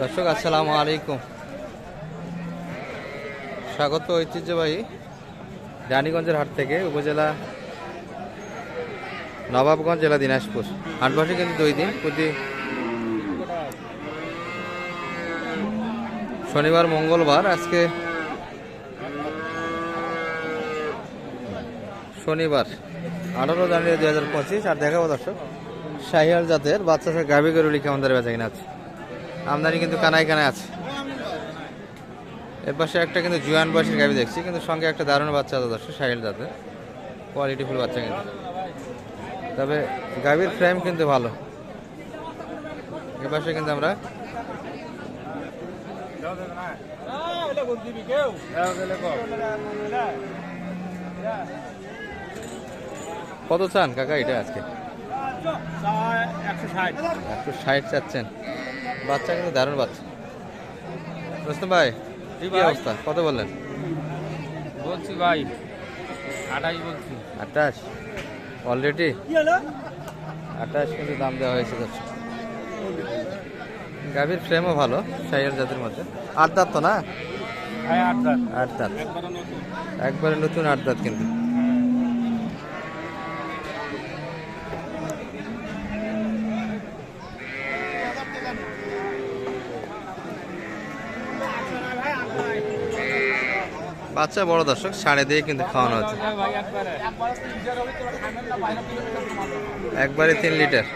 দর্শক, আসসালামু আলাইকুম। স্বাগত ঐতিহ্যবাহী রানীগঞ্জের হাট থেকে উপজেলা নবাবগঞ্জ জেলা দিনাজপুর। হাটবাসী কিন্তু দুই দিন, প্রতি শনিবার, মঙ্গলবার, আজকে শনিবার, আঠারো জানুয়ারি দুই হাজার পঁচিশ। আর দেখাবো দর্শক, শাহিয়াল জাতের বাচ্চা গাভি গরু লিখে আমাদের বেচা কিনা আছে। আমদানি কিন্তু কানায় কানায় আছে। এর পাশে একটা কিন্তু জুয়ান বয়সের গাভি দেখছি কিন্তু সঙ্গে একটা দারুণ বাচ্চা আছে দর্শক শাহিয়াল জাতের কোয়ালিটিফুল বাচ্চা কিন্তু। তবে গাভীর ফ্রেম কিন্তু ভালো। এ পাশে কিন্তু আমরা কত চান কাকা এটা আজকে? একশো ষাট চাচ্ছেন। বাচ্চা কিন্তু দারুণ বাচ্চা। রোস্তম ভাই কি ভাই। অবস্থা? কত বললেন? বলছি ভাই আঠাশ বলছি। আঠাশ? অলরেডি কি হলো? আঠাশ কিন্তু দাম দেওয়া হয়েছে দর্শক গাভীর ফ্রেমও ভালো সাইয়ার জাতের মধ্যে। আট দাঁত তো না? হ্যাঁ আট দাঁত। আট দাঁত। একবারে নতুন আট দাঁত কিন্তু। বাচ্চা বড় দর্শক সাড়ে দিয়ে কিন্তু খাওয়ানো হচ্ছে। একবারে তিন লিটার।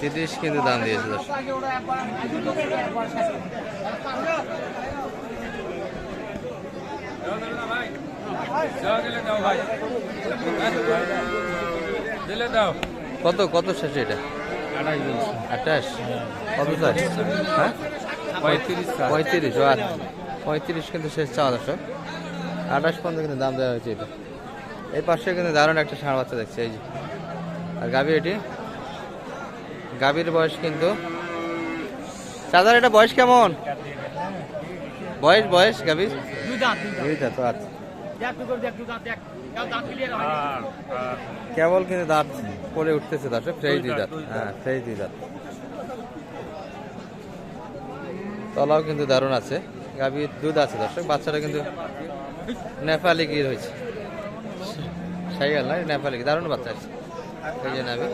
তিরিশ কিন্তু দাম দিয়েছে দর্শক। কত কত শেষে এটা? আঠাশ। কত হ্যাঁ? পঁয়ত্রিশ। পঁয়ত্রিশ পঁয়ত্রিশ কিন্তু শেষ চাওয়া দর্শক। আঠাশ পর্যন্ত কিন্তু দাম দেওয়া হয়েছে এটা। এই পাশে কিন্তু দারুণ একটা ষাঁড় বাচ্চা দেখছে এই যে। আর গাভীর এটি? গাভীর বয়স কিন্তু চাচার এটা বয়স কেমন? বয়স বয়স গাভীর? দুই তো আচ্ছা কেবল কিন্তু দাঁত পরে উঠতেছে ফ্রেশ দাঁত দাঁত, দুই দাঁত। হ্যাঁ ফ্রেশ দুই দাঁত। তলাও কিন্তু দারুণ আছে। গাভীর দুধ আছে, দর্শক। বাচ্চাটা কিন্তু নেপালি গির হয়েছে। সাইকেল না নেপালি দারুণ বাচ্চা আছে। এই যে নাবি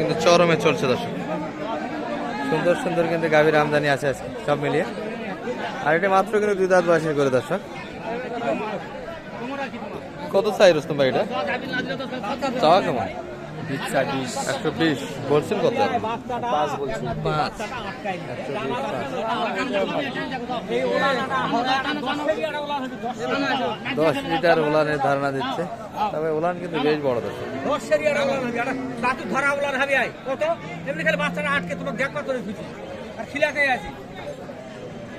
কিন্তু চরমে চলছে, দর্শক। সুন্দর সুন্দর কিন্তু গাভীর আমদানি আছে আজকে, সব মিলিয়ে। আর এটা মাত্র কিন্তু দুই দাঁত বয়সের করে দর্শক কত চাই রুস্তম ভাই এটা? চাওয়া কেমন? একশো বিশ বলছেন কত? পাঁচ বলছি। পাঁচ। একশো বিশ পাঁচ দশ লিটার ওলানের ধারণা দিচ্ছে। তবে ওলান কিন্তু বেশ বড় দর্শক ধরা বলার হবে কত? এমনি খালি বাচ্চাটা আটকে তোমার দেখ করে আর খিলাতে আছি।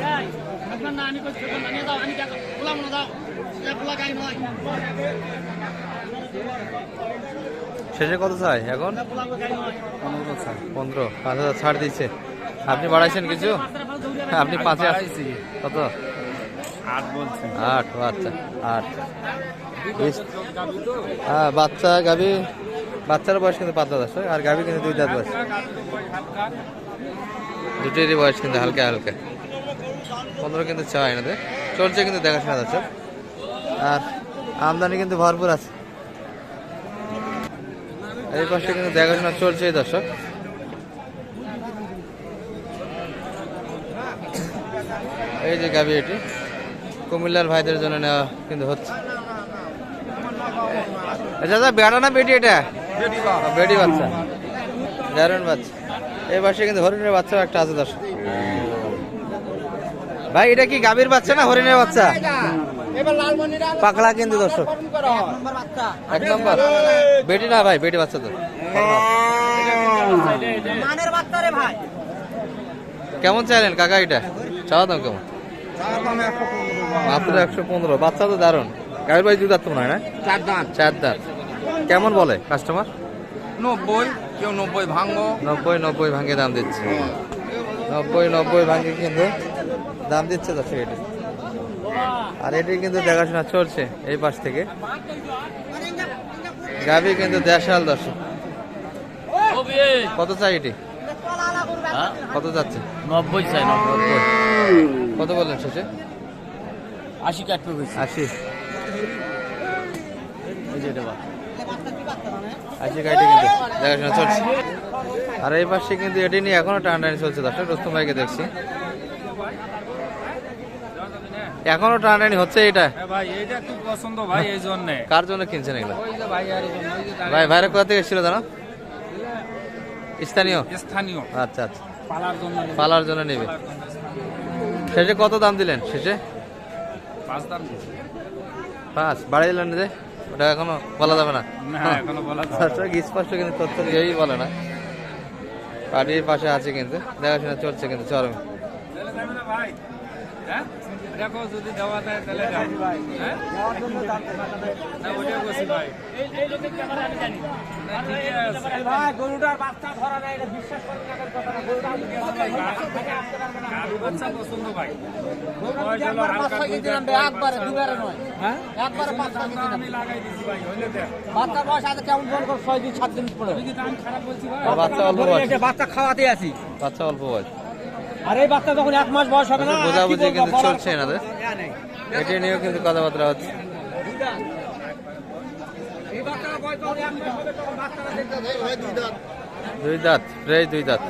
হ্যাঁ শেষে কত চাই এখন? পনেরো পাঁচ হাজার ছাড় দিচ্ছে আপনি বাড়াইছেন কিছু? আপনি পাঁচে আসছি। কত? আট বলছি। আট ও আচ্ছা আট। হ্যাঁ বাচ্চা গাভি বাচ্চার বয়স কিন্তু পাঁচ দাঁত আসে আর গাভি কিন্তু দুই দাঁত বয়স। দুটোরই বয়স কিন্তু হালকা হালকা। পনেরো কিন্তু চাওয়া এনাদের। চলছে কিন্তু দেখাশোনা যাচ্ছে। আর আমদানি কিন্তু ভরপুর আছে। এই পাশে কিন্তু দেখাশোনা চলছে এই দর্শক। এই যে গাবি এটি কুমিল্লার ভাইদের জন্য নেওয়া কিন্তু হচ্ছে। দাদা বেড়া না বেটি এটা? বেটি বাচ্চা। দারুণ বাচ্চা। এই পাশে কিন্তু হরিণের বাচ্চা একটা আছে দর্শক। ভাই এটা কি গাভীর বাচ্চা না হরিণের বাচ্চা? পাকলা কিন্তু দর্শক। এক নম্বর বেটি না ভাই বেটি বাচ্চা তো। কেমন চাইলেন কাকা এটা? চাওয়া দাম কেমন? মাত্র একশো পনেরো। বাচ্চা তো দারুণ। গাভীর ভাই দুধ দাঁত তো হয় না? চার দাঁত। চার দাঁত। কেমন বলে কাস্টমার নব্বই। কেউ নব্বই ভাঙ্গো নব্বই নব্বই ভাঙে দাম দিচ্ছে। নব্বই নব্বই ভাঙে কিন্তু দাম দিচ্ছে দর্শক এটি আর এটি কিন্তু দেখাশোনা চলছে এই পাশ থেকে। গাভি কিন্তু দেশাল দর্শক। কত চাই এটি? কত যাচ্ছে? নব্বই চাই নব্বই। কত বললেন শেষে? আশি কাটবে আশি। আশি কিন্তু দেখাশোনা চলছে। আর এই পাশে কিন্তু এটি নিয়ে এখনও টানটানি চলছে দর্শক। রুস্তম ভাইকে দেখছি। এখনও টানটানি হচ্ছে এটা? হ্যাঁ ভাই এইটা খুব পছন্দ ভাই এই জন্য। কার জন্য কিনছেন এগুলো? ভাই ভাইরা কোথা থেকে এসেছিল জানো? স্থানীয়? স্থানীয়। আচ্ছা আচ্ছা। পালার জন্য নেবে। পালার জন্য নেবে। শেষে কত দাম দিলেন? শেষে? পাঁচ দাম। পাঁচ। বাড়াই দিলেন যে? ওটা এখনও বলা যাবে না। না এখনও বলা। দর্শক স্পষ্ট কিন্তু তথ্য দিয়েই বলে না। বাড়ির পাশে আছে কিন্তু। দেখাশোনা চলছে কিন্তু চরম। হ্যাঁ? দেখো যদি দেওয়া যায় তাহলে হ্যাঁ? না, ওটাই বলছি ভাই। না, ঠিকই আছে। ভাই গরুটার বাচ্চা ধরা নাই এটা বিশ্বাস করেন কথা না গরুটা বাচ্চা পছন্দ ভাই? গরুটা বয়স হলো একবার হালকা পাঁচ ছয় কেজি দুধের নামবে, বয়স একবারে দুবারে নয়। হ্যাঁ? একবারে পাঁচ ছয় কেজি দাম নামবে। আমি লাগাই দিছি ভাই হইলে দেখ। বাচ্চার বয়স আছে কেমন ফোন কর ছয় দিন সাত দিন বাচ্চা অল্প বাচ্চা খাওয়াতে আছি বাচ্চা অল্প বয়স। আর এই বাচ্চা যখন এক মাস বয়স হবে না বোঝাবুঝি কিন্তু চলছে এনাদের এটি নিয়েও কিন্তু কথাবার্তা হচ্ছে। দুই দাঁত। প্রায় দুই দাঁত।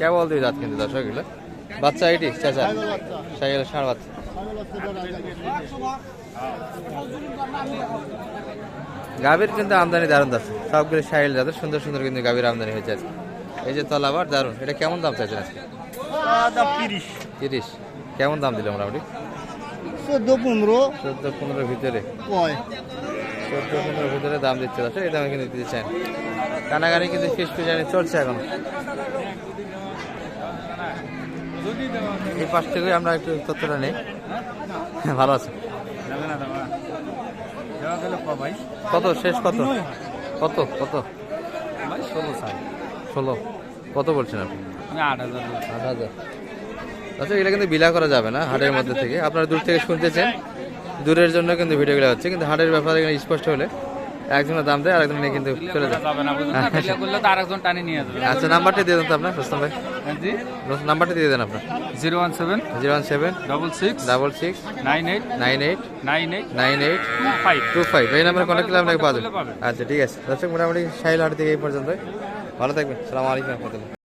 কেবল দুই দাঁত কিন্তু দর্শক এগুলো। বাচ্চা এটি চাচা? সাইকেল ষাঁড় বাচ্চা। গাভীর কিন্তু আমদানি দারুণ আছে সবগুলো সাইল যাদের সুন্দর সুন্দর কিন্তু গাভীর আমদানি হয়েছে আজকে। এই যে তলাবার দারুণ। এটা কেমন দাম চাইছেন আজকে? তিরিশ। কেমন দাম দিলে মোটামুটি? চোদ্দ পনেরো। চোদ্দ পনেরোর ভিতরে। কয়? চোদ্দ পনেরোর ভিতরে দাম দিচ্ছে দর্শক এই দামে কিন্তু দিতে চান কিন্তু ফিজানি চলছে এখন। এই পাশ থেকে আমরা একটু তথ্যটা নেই। ভালো আছে। কত? শেষ কত? কত? কত? ষোলো ষোলো। কত বলছেন আপনি? আট হাজার আট হাজার। আচ্ছা এগুলো কিন্তু বিলা করা যাবে না হাটের মধ্যে থেকে। আপনারা দূর থেকে শুনতেছেন। দূরের জন্য কিন্তু ভিডিওগুলো হচ্ছে কিন্তু হাটের ব্যাপারে এখানে স্পষ্ট হলে একজনের দাম দেয় আরেকজন নিয়ে কিন্তু চলে যাবে আচ্ছা নাম্বারটা দিয়ে দেন তো আপনার রোস্তম ভাই। জি। নাম্বারটা দিয়ে দেন আপনার। Zero one seven zero one seven double six double six nine eight nine eight nine eight nine eight five. Two five. এই নাম্বারে কন্ট্যাক্ট করলে আপনাকে পাওয়া যাবে আচ্ছা ঠিক আছে। দর্শক মোটামুটি সাইল হাট থেকে এই পর্যন্ত ভালো থাকবেন। সালাম আলাইকুম রহমতুল্লাহ।